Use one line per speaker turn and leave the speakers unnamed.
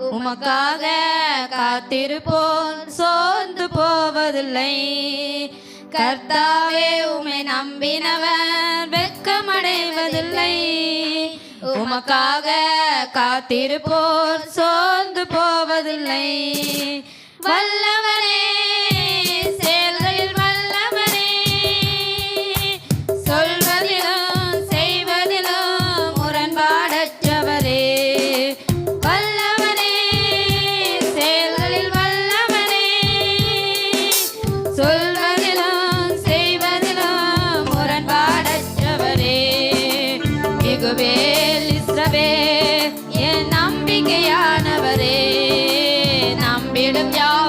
உமக்காக காத்திருப்போம் சோர்ந்து போவதில்லை. கர்த்தாவே உமை நம்பினவன் வெக்கமடைவதில்லை உமக்காக காத்திருப்போர் சோர்ந்து போவதில்லை. வல்ல ഇടം യാ